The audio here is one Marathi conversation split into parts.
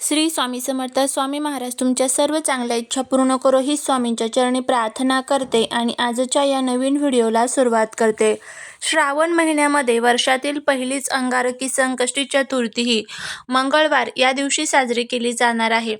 श्री स्वामी समर्थ स्वामी महाराज तुमच्या सर्व चांगल्या इच्छा पूर्ण करो ही स्वामींच्या चरणी प्रार्थना करते आणि आजच्या या नवीन व्हिडिओला सुरुवात करते. श्रावण महिन्यामध्ये वर्षातील पहिलीच अंगारकी संकष्टी चतुर्थी ही मंगळवार या दिवशी साजरी केली जाणार आहे.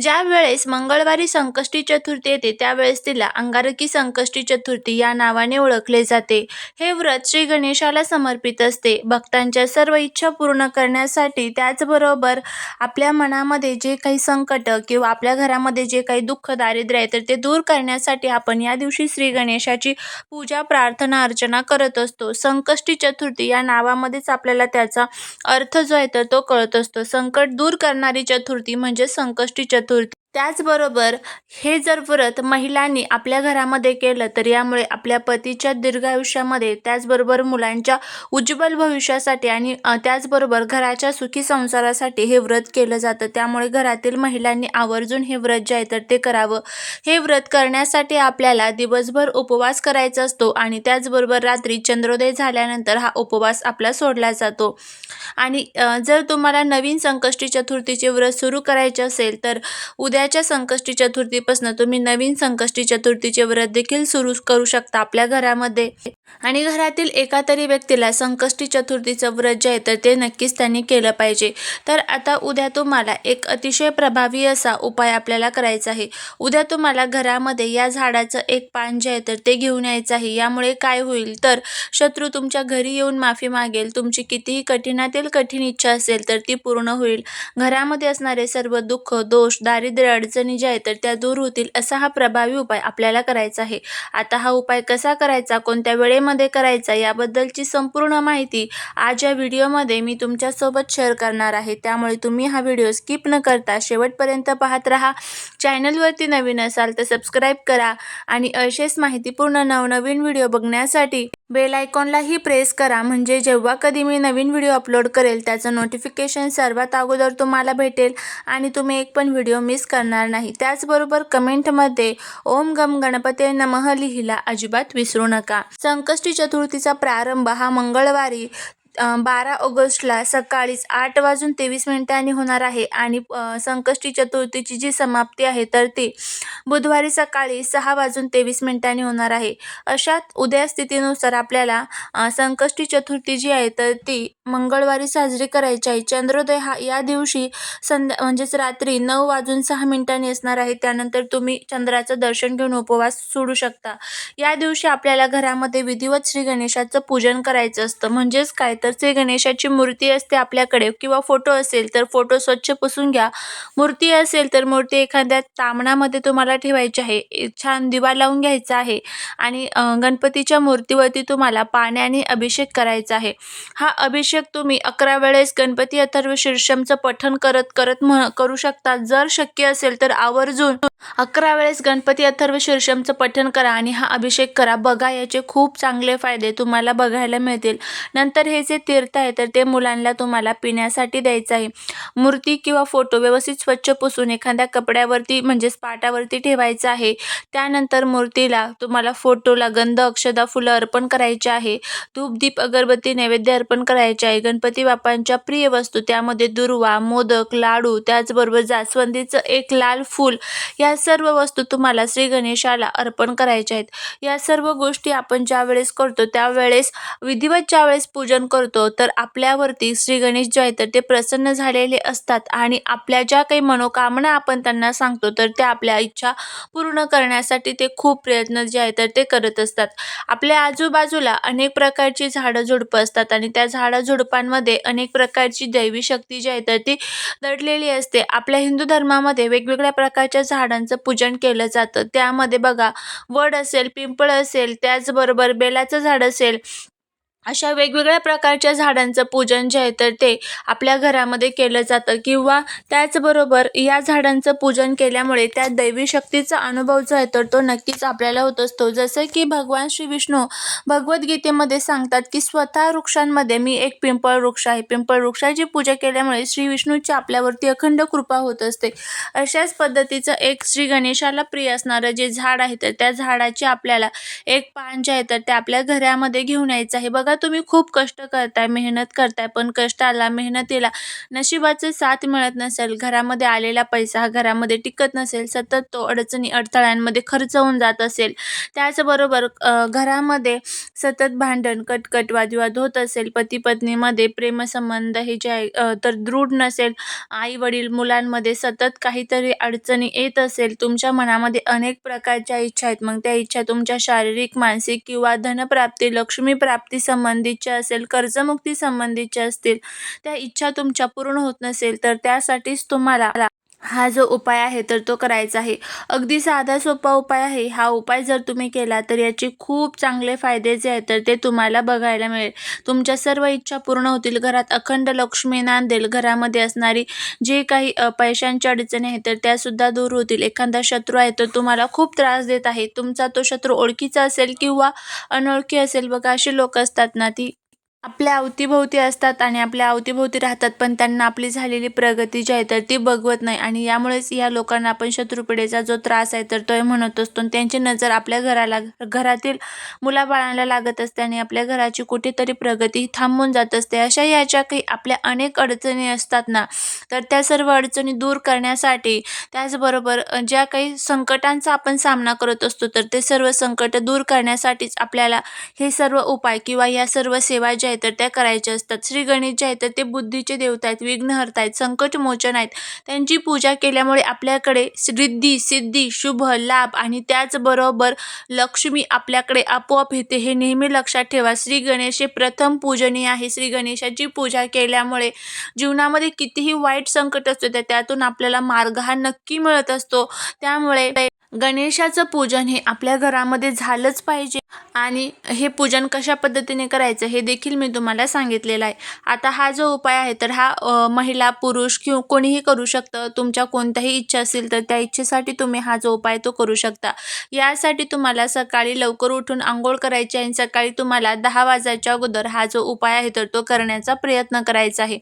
ज्या वेळेस मंगळवारी संकष्टी चतुर्थी येते त्यावेळेस तिला अंगारकी संकष्टी चतुर्थी या नावाने ओळखले जाते. हे व्रत श्री गणेशाला समर्पित असते. भक्तांच्या सर्व इच्छा पूर्ण करण्यासाठी त्याचबरोबर आपल्या मनामध्ये जे काही संकट किंवा आपल्या घरामध्ये जे काही दुःख दारिद्र्य आहे तर ते दूर करण्यासाठी आपण या दिवशी श्री गणेशाची पूजा प्रार्थना अर्चना करत असतो. संकष्टी चतुर्थी या नावामध्येच आपल्याला त्याचा अर्थ जो आहे तर तो कळत असतो. संकट दूर करणारी चतुर्थी म्हणजे संकष्टी चतुर्थी. त्याचबरोबर हे जर व्रत महिलांनी आपल्या घरामध्ये केलं तर यामुळे आपल्या पतीच्या दीर्घायुष्यामध्ये त्याचबरोबर मुलांच्या उज्ज्वल भविष्यासाठी आणि त्याचबरोबर घराच्या सुखी संसारासाठी हे व्रत केलं जातं. त्यामुळे घरातील महिलांनी आवर्जून हे व्रत जे आहे तर ते करावं. हे व्रत करण्यासाठी आपल्याला दिवसभर उपवास करायचा असतो आणि त्याचबरोबर रात्री चंद्रोदय झाल्यानंतर हा उपवास आपला सोडला जातो. आणि जर तुम्हाला नवीन संकष्टी चतुर्थीचे व्रत सुरू करायचे असेल तर उद्या उद्याच्या संकष्टी चतुर्थीपासून तुम्ही नवीन संकष्टी चतुर्थीचे व्रत देखील सुरू करू शकता आपल्या घरामध्ये. आणि घरातील एका तरी व्यक्तीला संकष्टी चतुर्थीचं व्रत जे आहे तर ते नक्कीच त्यांनी केलं पाहिजे. तर आता उद्या तुम्हाला एक अतिशय प्रभावी असा उपाय आपल्याला करायचा आहे. उद्या तुम्हाला घरामध्ये या झाडाचं एक पान जे आहे तर ते घेऊन यायचं आहे. यामुळे काय होईल? तर शत्रू तुमच्या घरी येऊन माफी मागेल. तुमची कितीही कठीणातील कठीण इच्छा असेल तर ती पूर्ण होईल. घरामध्ये असणारे सर्व दुःख दोष दारिद्र्य अडचणी ज्या आहेत तर त्या दूर होतील असा हा प्रभावी उपाय आपल्याला करायचा आहे. आता हा उपाय कसा करायचा? कोणत्या शाळेमध्ये करायचा. याबद्दलची संपूर्ण माहिती आज या व्हिडिओमध्ये मी तुमच्यासोबत शेअर करणार आहे. त्यामुळे तुम्ही हा व्हिडिओ स्किप न करता शेवटपर्यंत पाहत राहा. चॅनलवरती नवीन असाल तर सबस्क्राईब करा आणि असेच माहितीपूर्ण नवनवीन व्हिडिओ बघण्यासाठी बेल आयकॉनलाही प्रेस करा. म्हणजे जेव्हा कधी मी नवीन व्हिडिओ अपलोड करेल त्याचं नोटिफिकेशन सर्वात अगोदर तुम्हाला भेटेल आणि तुम्ही एक पण व्हिडिओ मिस करणार नाही. त्याचबरोबर कमेंटमध्ये ओम गम गणपते नमः लिहिला अजिबात विसरू नका. संकष्टी चतुर्थीचा प्रारंभ हा मंगळवारी बारा ऑगस्टला सकाळीच आठ वाजून तेवीस मिनिटांनी होणार आहे आणि संकष्टी चतुर्थीची जी समाप्ती आहे तर ती बुधवारी सकाळी सहा वाजून तेवीस मिनिटांनी होणार आहे. अशा उद्या स्थितीनुसार आपल्याला संकष्टी चतुर्थी जी आहे तर ती मंगळवारी साजरी करायची आहे. चंद्रोदय हा या दिवशी संध्या म्हणजेच रात्री नऊ वाजून सहा मिनिटांनी असणार आहे. त्यानंतर तुम्ही चंद्राचं दर्शन घेऊन उपवास सोडू शकता. या दिवशी आपल्याला घरामध्ये विधिवत श्री गणेशाचं पूजन करायचं असतं. म्हणजेच काय? तर श्री गणेशाची मूर्ती असते आपल्याकडे. किंवा फोटो असेल तर फोटो स्वच्छ पुसून घ्या. मूर्ती असेल तर मूर्ती एखाद्या तामणामध्ये तुम्हाला ठेवायची आहे. छान दिवा लावून घ्यायचा आहे. आणि गणपतीच्या मूर्तीवरती तुम्हाला पाण्याने अभिषेक करायचा आहे. हा अभिषेक तुम्ही अकरा वेळेस गणपती अथर्व शीर्षमचं पठण करत करत म्ह करू शकता. जर शक्य असेल तर आवर्जून अकरा वेळेस गणपती अथर्व शीर्षमचं पठण करा आणि हा अभिषेक करा. बघा याचे खूप चांगले फायदे तुम्हाला बघायला मिळतील. नंतर हे जे तीर्थ आहे तर ते मुलांना तुम्हाला पिण्यासाठी द्यायचं आहे. मूर्ती किंवा फोटो व्यवस्थित स्वच्छ पुसून एखाद्या कपड्यावरती म्हणजेच पाटावरती ठेवायचं आहे. त्यानंतर मूर्तीला तुम्हाला फोटोला गंध अक्षदा फुलं अर्पण करायचे आहे. धूप दीप अगरबत्ती नैवेद्य अर्पण करायचे आहे. गणपती बाप्पांच्या प्रिय वस्तू त्यामध्ये दुर्वा मोदक लाडू त्याचबरोबर जास्वंदीचं एक लाल फूल या सर्व वस्तू तुम्हाला श्री गणेशाला अर्पण करायच्या आहेत. या सर्व गोष्टी आपण ज्या वेळेस करतो त्यावेळेस विधिवत ज्या वेळेस पूजन करतो करतो तर आपल्यावरती श्री गणेश जे आहे तर ते प्रसन्न झालेले असतात. आणि आपल्या ज्या काही मनोकामना आपण त्यांना सांगतो तर त्या आपल्या इच्छा पूर्ण करण्यासाठी ते खूप प्रयत्न जे आहे तर ते करत असतात. आपल्या आजूबाजूला अनेक प्रकारची झाडं झुडपं असतात आणि त्या झाडं झुडपांमध्ये अनेक प्रकारची दैवी शक्ती जी आहे तर ती दडलेली असते. आपल्या हिंदू धर्मामध्ये वेगवेगळ्या प्रकारच्या झाडांचं पूजन केलं जातं. त्यामध्ये बघा वड असेल पिंपळ असेल त्याचबरोबर बेलाचं झाड असेल अशा वेगवेगळ्या प्रकारच्या झाडांचं पूजन जे आहे तर ते आपल्या घरामध्ये केलं जातं. किंवा त्याचबरोबर या झाडांचं पूजन केल्यामुळे त्या दैवी शक्तीचा अनुभव जो आहे तर तो नक्कीच आपल्याला होत असतो. जसं की भगवान श्री विष्णू भगवद्गीतेमध्ये सांगतात की स्वतः वृक्षांमध्ये मी एक पिंपळ वृक्ष आहे. पिंपळ वृक्षाची पूजा केल्यामुळे श्री विष्णूची आपल्यावरती अखंड कृपा होत असते. अशाच पद्धतीचं एक श्री गणेशाला प्रिय असणारं जे झाड आहे तर त्या झाडाचे आपल्याला एक पान जे आहे तर ते आपल्या घरामध्ये घेऊन यायचं आहे. बघा तुम्ही खूप कष्ट करताय मेहनत करताय पण कष्टाला मेहनतीला नशिबाचे साथ मिळत नसेल घरामध्ये आलेला पैसा हा घरामध्ये टिकत नसेल सतत तो अडचणी अडथळ्यांमध्ये खर्च होऊन जात असेल. त्याचबरोबर घरामध्ये सतत भांडण कटकट वादविवाद होत असेल पती पत्नीमध्ये प्रेमसंबंध हे जे आहे तर दृढ नसेल आई वडील मुलांमध्ये सतत काहीतरी अडचणी येत असेल तुमच्या मनामध्ये अनेक प्रकारच्या इच्छा आहेत. मग त्या इच्छा तुमच्या शारीरिक मानसिक किंवा धनप्राप्ती लक्ष्मी प्राप्ती संबंधीच्या असेल कर्जमुक्ती संबंधीच्या असतील त्या इच्छा तुमच्या पूर्ण होत नसेल तर त्यासाठीच तुम्हाला हा जो उपाय आहे तर तो करायचा आहे. अगदी साधा सोपा उपाय आहे. हा उपाय जर तुम्ही केला तर याचे खूप चांगले फायदे जे आहेत तर ते तुम्हाला बघायला मिळेल. तुमच्या सर्व इच्छा पूर्ण होतील. घरात अखंड लक्ष्मी नांदेल. घरामध्ये असणारी जे काही पैशांची अडचणी आहेत तर त्यासुद्धा दूर होतील. एखादा शत्रू आहे तर तुम्हाला खूप त्रास देत आहे. तुमचा तो शत्रू ओळखीचा असेल किंवा अनोळखी असेल बघा अशी लोक असतात ना ती आपल्या अवतीभोवती असतात आणि आपल्या अवतीभोवती राहतात पण त्यांना आपली झालेली प्रगती जी आहे तर ती बघवत नाही. आणि यामुळेच या लोकांना आपण शत्रुपिढीचा जो त्रास आहे तर तो म्हणत असतो. आणि त्यांची नजर आपल्या घराला घरातील मुलाबाळांना लागत असते आणि आपल्या घराची कुठेतरी प्रगती थांबून जात असते. अशा याच्या काही आपल्या अनेक अडचणी असतात ना तर त्या सर्व अडचणी दूर करण्यासाठी त्याचबरोबर ज्या काही संकटांचा आपण सामना करत असतो तर ते सर्व संकट दूर करण्यासाठीच आपल्याला हे सर्व उपाय किंवा या सर्व सेवा ज्या आहेत तर त्या करायच्या असतात. श्री गणेश जे आहेत तर ते बुद्धीचे देवता आहेत विघ्नहर्ता आहेत संकटमोचन आहेत. त्यांची पूजा केल्यामुळे आपल्याकडे रिद्धी सिद्धी शुभ लाभ आणि त्याचबरोबर लक्ष्मी आपल्याकडे आपोआप येते हे नेहमी लक्षात ठेवा. श्री गणेश हे प्रथम पूजनीय आहे. श्री गणेशाची पूजा केल्यामुळे जीवनामध्ये कितीही वाईट संकट असतो तर त्यातून आपल्याला मार्ग हा नक्की मिळत असतो. त्यामुळे गणेशाचं पूजन हे आपल्या घरामध्ये झालंच पाहिजे. आणि हे पूजन कशा पद्धतीने करायचं हे देखील मी तुम्हाला सांगितलेलं आहे. आता हा जो उपाय आहे तर हा महिला पुरुष किंवा कोणीही करू शकतं. तुमच्या कोणत्याही इच्छा असेल तर त्या इच्छेसाठी तुम्ही हा जो उपाय तो करू शकता. यासाठी तुम्हाला सकाळी लवकर उठून आंघोळ करायची आणि सकाळी तुम्हाला दहा वाजायच्या अगोदर हा जो उपाय आहे तर तो करण्याचा प्रयत्न करायचा आहे.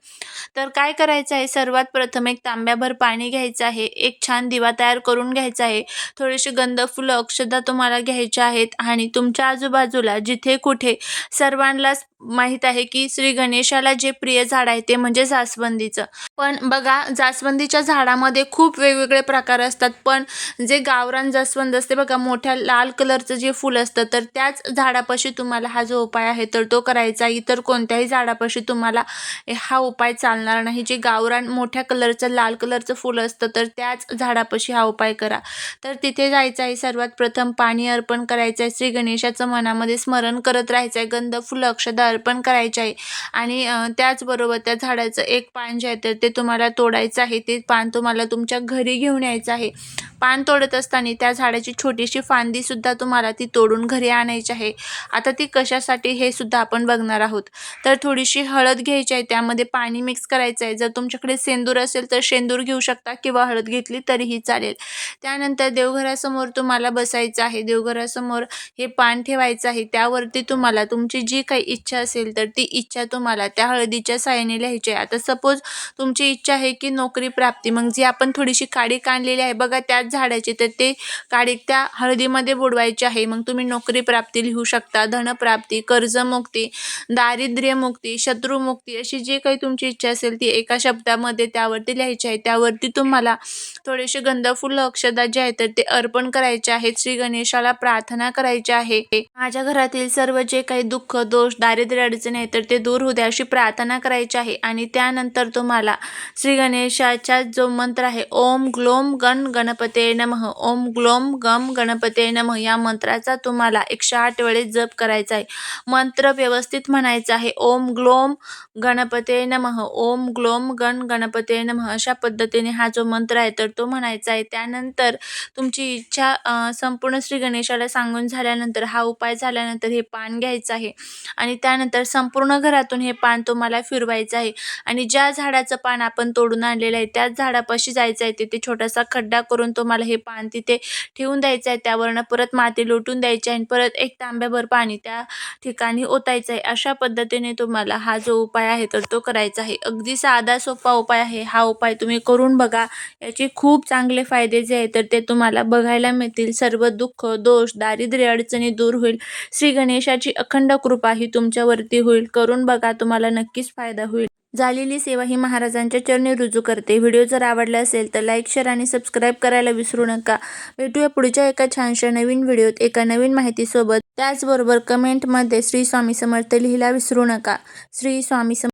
तर काय करायचं आहे? सर्वात प्रथम एक तांब्याभर पाणी घ्यायचं आहे. एक छान दिवा तयार करून घ्यायचा आहे. थोडीशी गंध फुलं अक्षदा तुम्हाला घ्यायच्या आहेत आणि तुमच्या आजूबाजूला जिथे कुठे सर्वांनाच माहीत आहे की श्री गणेशाला जे प्रिय झाड आहे ते म्हणजे जास्वंदीचं. पण बघा जास्वंदीच्या झाडामध्ये खूप वेगवेगळे प्रकार असतात. पण जे गावरान जास्वंद असते बघा मोठ्या लाल कलरचं जे फूल असतं तर त्याच झाडापाशी तुम्हाला हा जो उपाय आहे तर तो करायचा. इतर कोणत्याही झाडापाशी तुम्हाला हा उपाय चालणार नाही. जे गावरान मोठ्या कलरचं लाल कलरचं फूल असतं तर त्याच झाडापाशी हा उपाय करा. तर तिथे जायचं आहे सर्वात प्रथम पाणी अर्पण करायचं आहे श्री गणेशाचं मनामध्ये स्मरण करत राहायचं आहे गंध फुलं अक्षदा अर्पण करायचे आहे आणि त्याचबरोबर त्या झाडाचं एक पान जे आहे तर ते तुम्हाला तोडायचं आहे. ते पान तुम्हाला तुमच्या घरी घेऊन यायचं आहे. पान तोडत असताना त्या झाडाची छोटीशी फांदीसुद्धा तुम्हाला ती तोडून घरी आणायची आहे. आता ती कशासाठी हे सुद्धा आपण बघणार आहोत. तर थोडीशी हळद घ्यायची आहे त्यामध्ये पाणी मिक्स करायचं आहे. जर तुमच्याकडे सेंदूर असेल तर शेंदूर घेऊ शकता किंवा हळद घेतली तरीही चालेल. त्यानंतर देवघरासमोर तुम्हाला बसायचं आहे. देवघरासमोर हे पान ठेवायचं आहे. त्यावरती तुम्हाला तुमची जी काही इच्छा असेल तर ती इच्छा तुम्हाला त्या हळदीच्या साहाय्याने लिहायची आहे. आता सपोज तुमची इच्छा आहे की नोकरी प्राप्ती. मग जी आपण थोडीशी काडी काढलेली आहे. बघा त्याच झाडाची तर ते काडी त्या हळदीमध्ये बुडवायचे आहे. मग तुम्ही नोकरी प्राप्ती लिहू शकता धनप्राप्ती कर्जमुक्ती दारिद्र्यमुक्ती शत्रुमुक्ती अशी जी काही तुमची इच्छा असेल ती एका शब्दामध्ये त्यावरती लिहायची आहे. त्यावरती तुम्हाला थोडेसे गंधफुल अक्षदा जे आहेत तर ते अर्पण करायचे आहेत. श्री गणेशाला प्रार्थना करायची आहे. माझ्या घरातील सर्व जे काही दुःख दोष दारिद्र्य अडचणी आहे तर ते दूर होऊ द्या अशी प्रार्थना करायची आहे. आणि त्यानंतर तुम्हाला श्री गणेशाचा जो मंत्र आहे ओम ग्लोम गण गणपती नमः. ओम ग्लोम गम गणपते नमः. या मंत्राचा तुम्हाला एकशे आठ वेळेस जप करायचा आहे. मंत्र व्यवस्थित म्हणायचा आहे. ओम ग्लोम गणपते नमः. ओम ग्लोम गण गणपते नमः. अशा पद्धतीने हा जो मंत्र आहे तर तो म्हणायचा आहे. त्यानंतर तुमची इच्छा संपूर्ण श्री गणेशाला सांगून झाल्यानंतर हा उपाय झाल्यानंतर हे पान घ्यायचं आहे. आणि त्यानंतर संपूर्ण घरातून हे पान तुम्हाला फिरवायचं आहे. आणि ज्या झाडाचं पान आपण तोडून आणलेलं आहे त्याच झाडापाशी जायचं आहे. तिथे छोटासा खड्डा करून तो तुम्हाला हे पान तिथे ठेवून द्यायचं आहे. त्यावरनं परत माती लोटून द्यायची आहे आणि परत एक तांब्याभर पाणी त्या ठिकाणी ओतायचं आहे. अशा पद्धतीने तुम्हाला हा जो उपाय आहे तर तो करायचा आहे. अगदी साधा सोपा उपाय आहे. हा उपाय तुम्ही करून बघा. याचे खूप चांगले फायदे जे आहेत तर ते तुम्हाला बघायला मिळतील. सर्व दुःख दोष दारिद्र्य अडचणी दूर होईल. श्री गणेशाची अखंड कृपा ही तुमच्यावरती होईल. करून बघा तुम्हाला नक्कीच फायदा होईल. झालेली सेवा ही महाराजांच्या चरणी रुजू करते. व्हिडिओ जर आवडला असेल तर लाईक शेअर आणि सबस्क्राईब करायला विसरू नका. भेटूया पुढच्या एका छानशा नवीन व्हिडिओत एका नवीन माहितीसोबत. त्याचबरोबर कमेंटमध्ये श्री स्वामी समर्थ लिहिला विसरू नका. श्री स्वामी सम